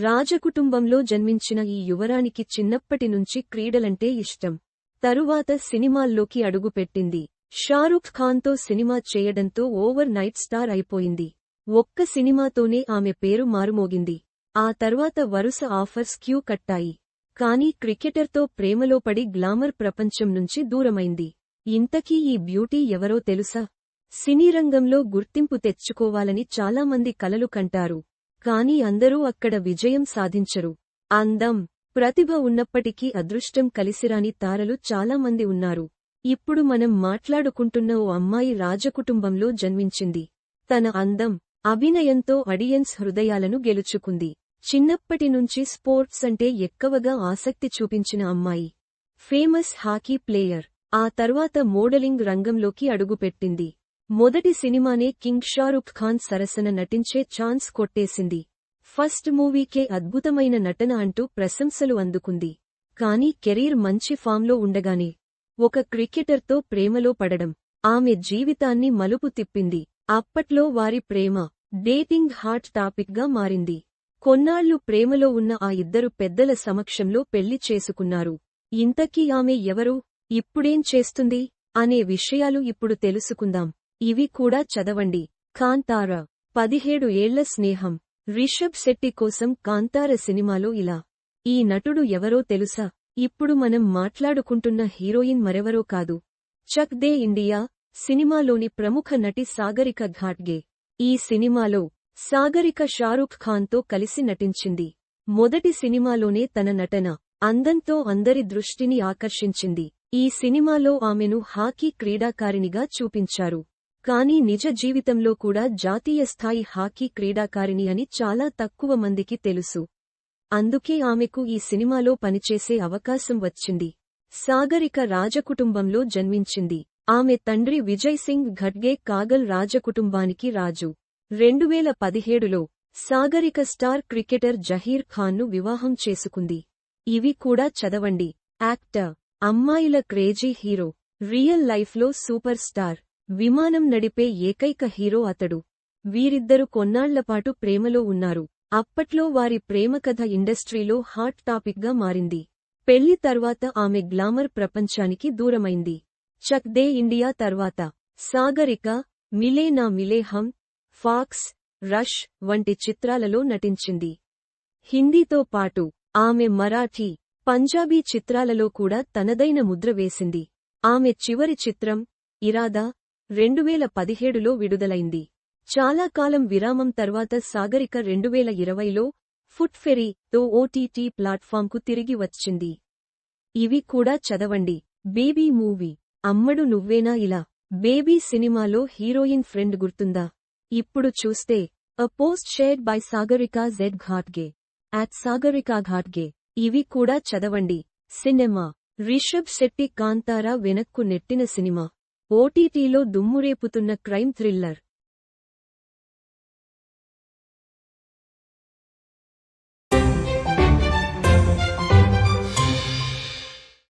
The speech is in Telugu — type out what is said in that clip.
రాజకుటుంబంలో జన్మించిన ఈ యువరానికి చిన్నప్పటి నుంచి క్రీడలంటే ఇష్టం. తరువాత సినిమాల్లోకి అడుగుపెట్టింది. షారుఖ్ ఖాన్తో సినిమా చేయడంతో ఓవర్ నైట్ స్టార్ అయిపోయింది. ఒక్క సినిమాతోనే ఆమె పేరు మారుమోగింది. ఆ తర్వాత వరుస ఆఫర్స్ క్యూ కట్టాయి. కానీ క్రికెటర్తో ప్రేమలో పడి గ్లామర్ ప్రపంచం నుంచి దూరమైంది. ఇంతకీ ఈ బ్యూటీ ఎవరో తెలుసా? సినీ రంగంలో గుర్తింపు తెచ్చుకోవాలని చాలామంది కలలు కంటారు. కాని అందరూ అక్కడ విజయం సాధించరు. అందం ప్రతిభ ఉన్నప్పటికీ అదృష్టం కలిసిరాని తారలు చాలామంది ఉన్నారు. ఇప్పుడు మనం మాట్లాడుకుంటున్న ఓ అమ్మాయి రాజకుటుంబంలో జన్మించింది. తన అందం అభినయంతో అడియన్స్ హృదయాలను గెలుచుకుంది. చిన్నప్పటి నుంచి స్పోర్ట్స్ అంటే ఎక్కువగా ఆసక్తి చూపించిన అమ్మాయి. Famous hockey player. ఆ తర్వాత మోడలింగ్ రంగంలోకి అడుగుపెట్టింది. మొదటి సినిమానే కింగ్ షారుఖ్ ఖాన్ సరసన నటించే ఛాన్స్ కొట్టేసింది. ఫస్ట్ మూవీకే అద్భుతమైన నటన అంటూ ప్రశంసలు అందుకుంది. కానీ కెరీర్ మంచి ఫామ్లో ఉండగానే ఒక క్రికెటర్తో ప్రేమలో పడడం ఆమె జీవితాన్ని మలుపు తిప్పింది. అప్పట్లో వారి ప్రేమ డేటింగ్ హాట్ టాపిక్గా మారింది. కొన్నాళ్ళు ప్రేమలో ఉన్న ఆ ఇద్దరు పెద్దల సమక్షంలో పెళ్ళి చేసుకున్నారు. ఇంతకీ ఆమె ఎవరు ఇప్పుడేం చేస్తుంది అనే విషయాలు ఇప్పుడు తెలుసుకుందాం. ఇవి కూడా చదవండి. కాంతార పదిహేడు ఏళ్ళ స్నేహం. రిషబ్ శెట్టి కోసం కాంతార సినిమాలో ఇలా. ఈ నటుడు ఎవరో తెలుసా? ఇప్పుడు మనం మాట్లాడుకుంటున్న హీరోయిన్ మరెవరో కాదు. చక్ దే ఇండియా సినిమాలోని ప్రముఖ నటి సాగరిక ఘాట్గే. ఈ సినిమాలో సాగరిక షారూఖ్ ఖాన్తో కలిసి నటించింది. మొదటి సినిమాలోనే తన నటన అందంతో అందరి దృష్టిని ఆకర్షించింది. ఈ సినిమాలో ఆమెను హాకీ క్రీడాకారిణిగా చూపించారు. కానీ నిజ జీవితంలో కూడా జాతీయ స్థాయి హాకీ క్రీడాకారిణి అని చాలా తక్కువ మందికి తెలుసు. అందుకే ఆమెకు ఈ సినిమాలో పనిచేసే అవకాశం వచ్చింది. సాగరిక రాజకుటుంబంలో జన్మించింది. ఆమె తండ్రి విజయ్ సింగ్ ఘడ్గే కాగల్ రాజకుటుంబానికి రాజు. రెండువేల పదిహేడులో సాగరిక స్టార్ క్రికెటర్ జహీర్ ఖాన్ను వివాహం చేసుకుంది. ఇవి కూడా చదవండి. యాక్టర్ అమ్మాయిల క్రేజీ హీరో. రియల్ లైఫ్లో సూపర్ స్టార్. విమానం నడిపే ఏకైక హీరో అతడు. వీరిద్దరు కొన్నాళ్ళపాటు ప్రేమలో ఉన్నారు. అప్పట్లో వారి ప్రేమకథ ఇండస్ట్రీలో హాట్ టాపిక్గా మారింది. పెళ్ళి తర్వాత ఆమె గ్లామర్ ప్రపంచానికి దూరమైంది. చక్ దే ఇండియా తర్వాత. సాగరిక మిలే నా మిలే హమ్ ఫాక్స్ రష్ వంటి చిత్రాలలో నటించింది. హిందీతో పాటు ఆమె మరాఠీ పంజాబీ చిత్రాలలో కూడా తనదైన ముద్ర వేసింది. ఆమె చివరి చిత్రం ఇరాదా రెండువేల పదిహేడులో విడుదలైంది. చాలా కాలం విరామం తర్వాత సాగరిక రెండువేల ఇరవైలో ఫుట్ ఫెరీ తో ఓటీటీ ప్లాట్ఫామ్కు తిరిగి వచ్చింది. ఇవి కూడా చదవండి. Baby movie. అమ్మడు నువ్వేనా ఇలా? బేబీ సినిమాలో హీరోయిన్ ఫ్రెండ్ గుర్తుందా? ఇప్పుడు చూస్తే a post shared by Sagarika Z ఘాట్గే. At Sagarika ఘాట్గే. ఇవి కూడా చదవండి. సినిమా. రిషబ్ శెట్టి కాంతారా వెనక్కు నెట్టిన సినిమా. ఓటీటీలో దుమ్మురేపుతున్న క్రైమ్ థ్రిల్లర్.